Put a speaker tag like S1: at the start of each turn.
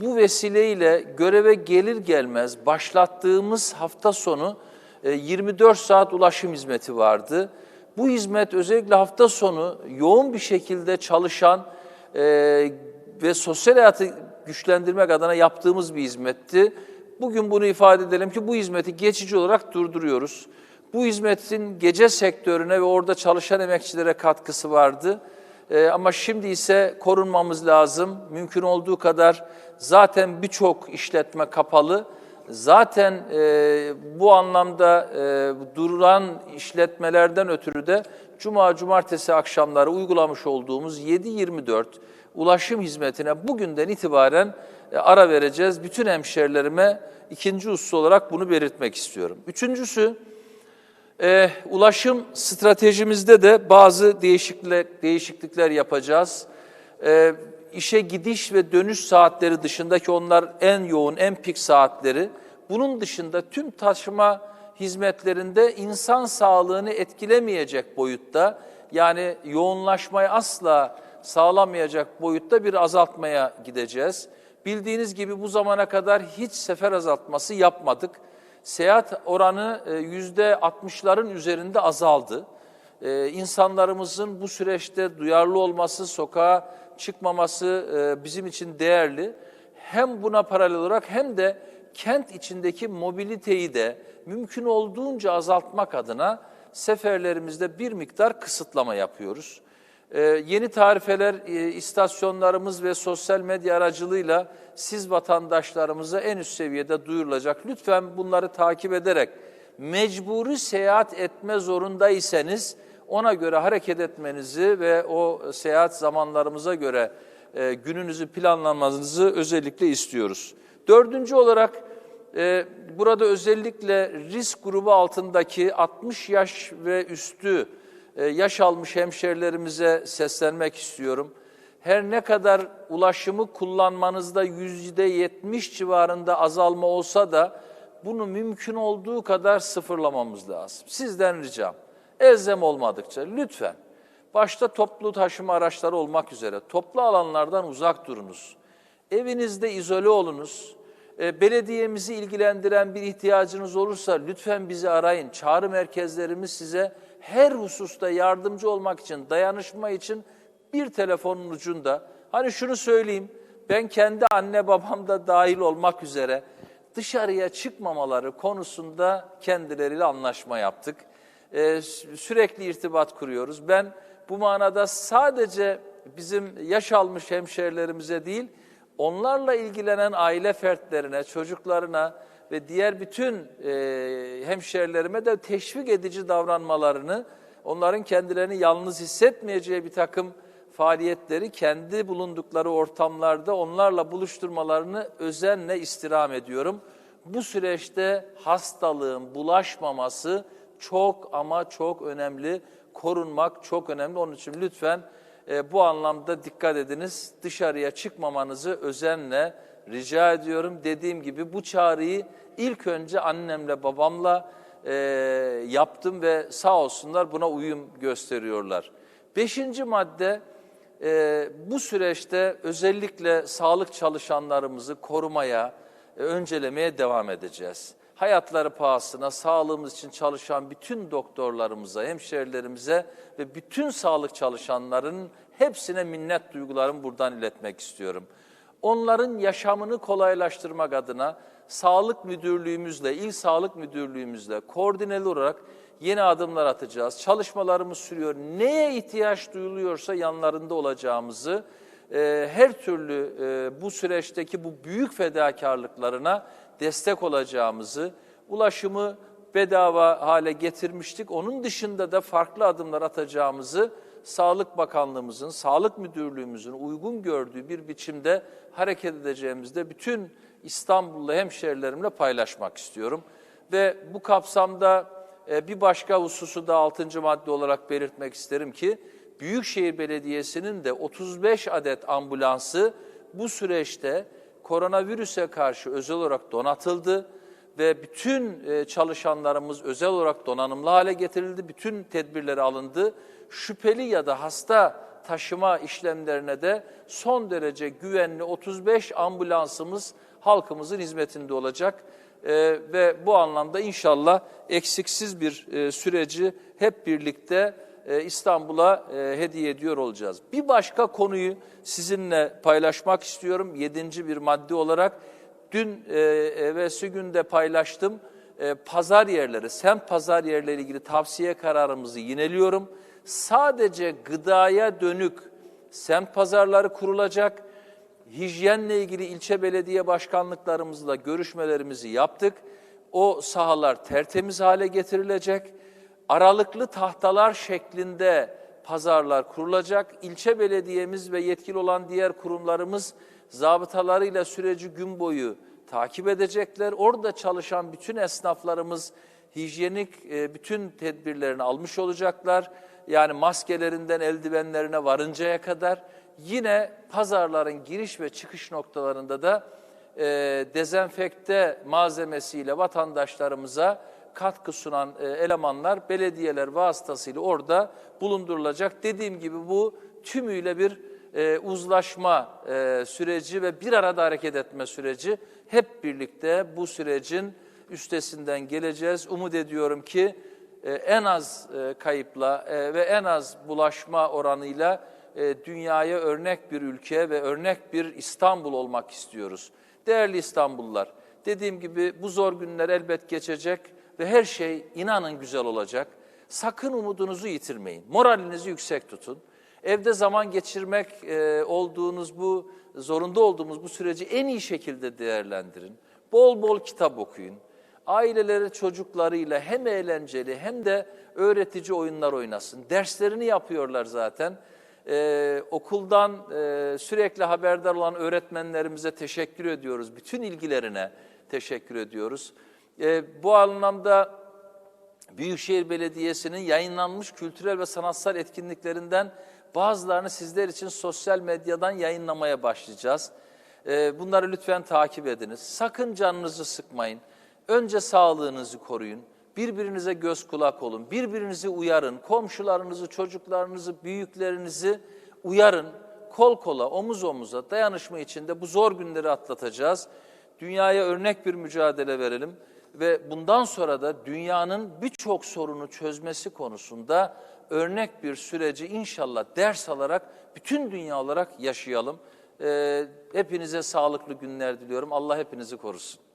S1: bu vesileyle göreve gelir gelmez başlattığımız hafta sonu e, 24 saat ulaşım hizmeti vardı. Bu hizmet özellikle hafta sonu yoğun bir şekilde çalışan e, ve sosyal hayatı güçlendirmek adına yaptığımız bir hizmetti. Bugün bunu ifade edelim ki bu hizmeti geçici olarak durduruyoruz. Bu hizmetin gece sektörüne ve orada çalışan emekçilere katkısı vardı. Ee, ama şimdi ise korunmamız lazım. Mümkün olduğu kadar zaten birçok işletme kapalı. Zaten e, bu anlamda e, durulan işletmelerden ötürü de Cuma, Cumartesi akşamları uygulamış olduğumuz 7-24 ulaşım hizmetine bugünden itibaren e, ara vereceğiz. Bütün hemşerilerime ikinci husus olarak bunu belirtmek istiyorum. Üçüncüsü, e, ulaşım stratejimizde de bazı değişiklikler, değişiklikler yapacağız. E, işe gidiş ve dönüş saatleri dışındaki onlar en yoğun, en pik saatleri. Bunun dışında tüm taşıma hizmetlerinde insan sağlığını etkilemeyecek boyutta, yani yoğunlaşmayı asla sağlamayacak boyutta bir azaltmaya gideceğiz. Bildiğiniz gibi bu zamana kadar hiç sefer azaltması yapmadık seyahat oranı e, yüzde 60'ların üzerinde azaldı. E, insanlarımızın bu süreçte duyarlı olması, sokağa çıkmaması e, bizim için değerli. Hem buna paralel olarak hem de kent içindeki mobiliteyi de mümkün olduğunca azaltmak adına seferlerimizde bir miktar kısıtlama yapıyoruz. Ee, yeni tarifeler e, istasyonlarımız ve sosyal medya aracılığıyla siz vatandaşlarımıza en üst seviyede duyurulacak. Lütfen bunları takip ederek mecburi seyahat etme zorundaysanız ona göre hareket etmenizi ve o seyahat zamanlarımıza göre e, gününüzü planlamanızı özellikle istiyoruz. Dördüncü olarak e, burada özellikle risk grubu altındaki 60 yaş ve üstü yaş almış hemşerilerimize seslenmek istiyorum. Her ne kadar ulaşımı kullanmanızda yüzde yetmiş civarında azalma olsa da bunu mümkün olduğu kadar sıfırlamamız lazım. Sizden ricam, elzem olmadıkça lütfen başta toplu taşıma araçları olmak üzere toplu alanlardan uzak durunuz. Evinizde izole olunuz. E, belediyemizi ilgilendiren bir ihtiyacınız olursa lütfen bizi arayın. Çağrı merkezlerimiz size her hususta yardımcı olmak için, dayanışma için bir telefonun ucunda. Hani şunu söyleyeyim, ben kendi anne babam da dahil olmak üzere dışarıya çıkmamaları konusunda kendileriyle anlaşma yaptık. Ee, sürekli irtibat kuruyoruz. Ben bu manada sadece bizim yaş almış hemşerilerimize değil, onlarla ilgilenen aile fertlerine, çocuklarına, ve diğer bütün e, hemşerilerime de teşvik edici davranmalarını, onların kendilerini yalnız hissetmeyeceği bir takım faaliyetleri kendi bulundukları ortamlarda onlarla buluşturmalarını özenle istirham ediyorum. Bu süreçte hastalığın bulaşmaması çok ama çok önemli, korunmak çok önemli. Onun için lütfen e, bu anlamda dikkat ediniz. Dışarıya çıkmamanızı özenle rica ediyorum. Dediğim gibi bu çağrıyı ilk önce annemle babamla e, yaptım ve sağ olsunlar buna uyum gösteriyorlar. Beşinci madde e, bu süreçte özellikle sağlık çalışanlarımızı korumaya, e, öncelemeye devam edeceğiz. Hayatları pahasına sağlığımız için çalışan bütün doktorlarımıza, hemşerilerimize ve bütün sağlık çalışanlarının hepsine minnet duygularımı buradan iletmek istiyorum onların yaşamını kolaylaştırmak adına sağlık müdürlüğümüzle, il sağlık müdürlüğümüzle koordineli olarak yeni adımlar atacağız. Çalışmalarımız sürüyor. Neye ihtiyaç duyuluyorsa yanlarında olacağımızı, e, her türlü e, bu süreçteki bu büyük fedakarlıklarına destek olacağımızı, ulaşımı bedava hale getirmiştik. Onun dışında da farklı adımlar atacağımızı Sağlık Bakanlığımızın, Sağlık Müdürlüğümüzün uygun gördüğü bir biçimde hareket edeceğimizde bütün İstanbullu hemşerilerimle paylaşmak istiyorum. Ve bu kapsamda e, bir başka hususu da 6. madde olarak belirtmek isterim ki, Büyükşehir Belediyesi'nin de 35 adet ambulansı bu süreçte koronavirüse karşı özel olarak donatıldı ve bütün e, çalışanlarımız özel olarak donanımlı hale getirildi, bütün tedbirleri alındı. Şüpheli ya da hasta taşıma işlemlerine de son derece güvenli 35 ambulansımız halkımızın hizmetinde olacak. Ee, ve bu anlamda inşallah eksiksiz bir e, süreci hep birlikte e, İstanbul'a e, hediye ediyor olacağız. Bir başka konuyu sizinle paylaşmak istiyorum. Yedinci bir madde olarak dün e, evvelsi günde paylaştım. E, pazar yerleri, semt pazar yerleri ilgili tavsiye kararımızı yineliyorum. Sadece gıdaya dönük semt pazarları kurulacak. Hijyenle ilgili ilçe belediye başkanlıklarımızla görüşmelerimizi yaptık. O sahalar tertemiz hale getirilecek. Aralıklı tahtalar şeklinde pazarlar kurulacak. İlçe belediyemiz ve yetkili olan diğer kurumlarımız zabıtalarıyla süreci gün boyu takip edecekler. Orada çalışan bütün esnaflarımız hijyenik e, bütün tedbirlerini almış olacaklar. Yani maskelerinden eldivenlerine varıncaya kadar yine pazarların giriş ve çıkış noktalarında da e, dezenfekte malzemesiyle vatandaşlarımıza katkı sunan e, elemanlar belediyeler vasıtasıyla orada bulundurulacak. Dediğim gibi bu tümüyle bir e, uzlaşma e, süreci ve bir arada hareket etme süreci. Hep birlikte bu sürecin üstesinden geleceğiz. Umut ediyorum ki en az kayıpla ve en az bulaşma oranıyla dünyaya örnek bir ülke ve örnek bir İstanbul olmak istiyoruz. Değerli İstanbullular, dediğim gibi bu zor günler elbet geçecek ve her şey inanın güzel olacak. Sakın umudunuzu yitirmeyin. Moralinizi yüksek tutun. Evde zaman geçirmek e, olduğunuz bu, zorunda olduğumuz bu süreci en iyi şekilde değerlendirin. Bol bol kitap okuyun. Aileleri çocuklarıyla hem eğlenceli hem de öğretici oyunlar oynasın. Derslerini yapıyorlar zaten. Ee, okuldan e, sürekli haberdar olan öğretmenlerimize teşekkür ediyoruz. Bütün ilgilerine teşekkür ediyoruz. Ee, bu anlamda Büyükşehir Belediyesi'nin yayınlanmış kültürel ve sanatsal etkinliklerinden bazılarını sizler için sosyal medyadan yayınlamaya başlayacağız. Ee, bunları lütfen takip ediniz. Sakın canınızı sıkmayın. Önce sağlığınızı koruyun. Birbirinize göz kulak olun. Birbirinizi uyarın. Komşularınızı, çocuklarınızı, büyüklerinizi uyarın. Kol kola, omuz omuza dayanışma içinde bu zor günleri atlatacağız. Dünyaya örnek bir mücadele verelim ve bundan sonra da dünyanın birçok sorunu çözmesi konusunda örnek bir süreci inşallah ders alarak bütün dünya olarak yaşayalım. Ee, hepinize sağlıklı günler diliyorum. Allah hepinizi korusun.